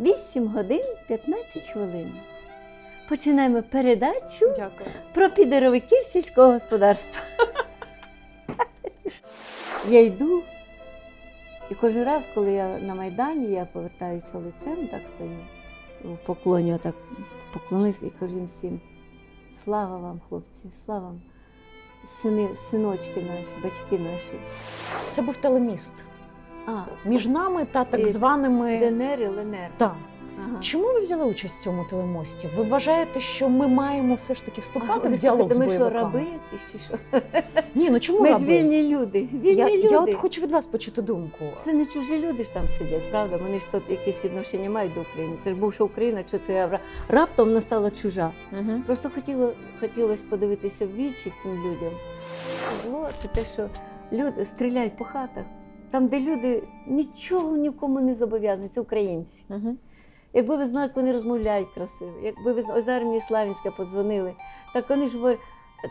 8 годин 15 хвилин. Починаємо передачу Дякую. про підеровиків сільського господарства. я йду, і кожен раз, коли я на Майдані, я повертаюся лицем, так стою в поклоні, отак поклонюсь і кажу їм всім: слава вам, хлопці, слава вам, сини, синочки наші, батьки наші. Це був телеміст А, між нами та так І званими. ДНР і ЛНР. Так. Ага. Чому ви взяли участь в цьому телемості? Ви вважаєте, що ми маємо все ж таки вступати ви в діалог з Ми що, раби якісь чи що? Ні, ну чому Ми раби? ж вільні люди. Вільні я, люди. я от хочу від вас почути думку. Це не чужі люди ж там сидять, правда? Вони ж тут якісь відношення мають до України. Це ж бувша Україна, що це ра- раптом вона стала чужа. Угу. Просто хотіло, хотілося подивитися в вічі цим людям. Зло це те, що люди стріляють по хатах, там, де люди нічого нікому не зобов'язані, це українці. Угу. Якби ви знали, як вони розмовляють красиво, якби ви знали, ось зараз мені Славінська подзвонили, так вони ж говорять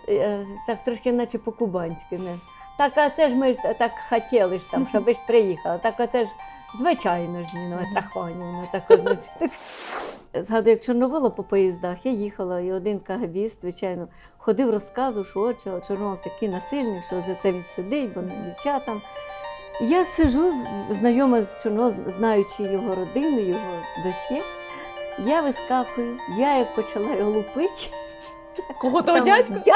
е, е, так трошки наче по-кубанськи. Не? Так, а це ж ми ж так хотіли ж там, щоб ви ж приїхали. Так, а це ж звичайно ж Ніна Митрохонівна. Так, так. Згадую, як Чорновола по поїздах, я їхала, і один КГБіст, звичайно, ходив, розказував, що от Чорновол такий насильник, що за це він сидить, бо не дівчатам. Я сижу, знайома з Чорноволом, знаючи його родину, його досьє. Я вискакую, я як почала його лупити. Кого того дядька? дядька.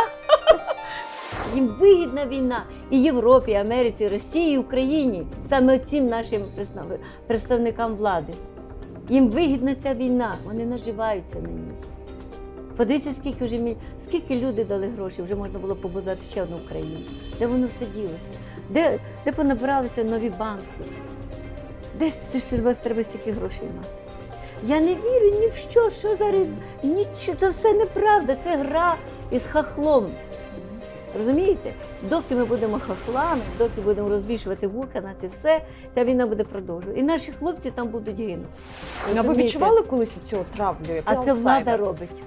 Їм вигідна війна і Європі, і Америці, і Росії, і Україні, саме цим нашим представникам влади. Їм вигідна ця війна, вони наживаються на ній. Подивіться, скільки вже міль... скільки люди дали гроші, вже можна було побудувати ще одну Україну. Де воно все ділося? Де, де понабиралися нові банки? Де ж це ж треба, треба стільки грошей мати? Я не вірю ні в що, що зараз нічого, це все неправда, це гра із хахлом. Розумієте? Доки ми будемо хахлами, доки будемо розвішувати вуха на це все, ця війна буде продовжувати. І наші хлопці там будуть гинути. А ви відчували колись цю травлю? А це влада робить.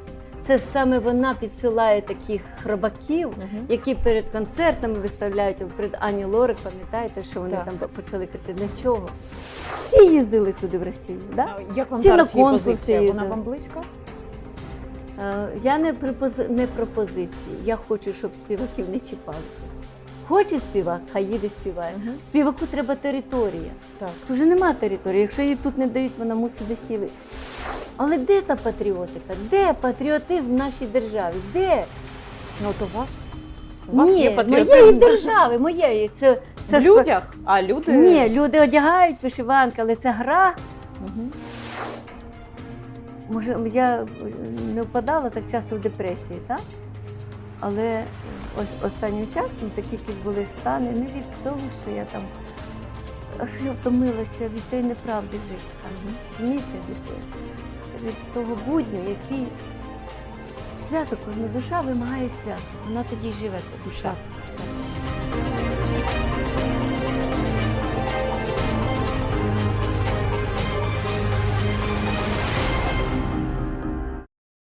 Це саме вона підсилає таких хробаків, які перед концертами виставляють перед Ані Лорик, пам'ятаєте, що вони Так. там почали кричати, для чого? Всі їздили туди в Росію. Да? Як вам Всі на зараз її конкурси позиція? Вона вам близька? Е, Я не, припози... не пропозиції. Я хочу, щоб співаків не чіпали. Хоче співак, хай їде співає. Мгм. Співаку треба територія. Так. Тут вже нема території. Якщо її тут не дають, вона мусить десь її. Але де та патріотика? Де патріотизм в нашій державі? Де? Ну от у вас? У вас Ні, є моєї держави, моєї. Це, це В людях, а люди. Ні, люди одягають вишиванки, але це гра. Мгм. Може, я не впадала так часто в депресії, так? Але ось останнім часом такі якісь були стани не від того, що я там, що я втомилася від цієї неправди жити там. Розумієте, від, від того будню, який свято кожна душа вимагає свято. Вона тоді живе, та душа.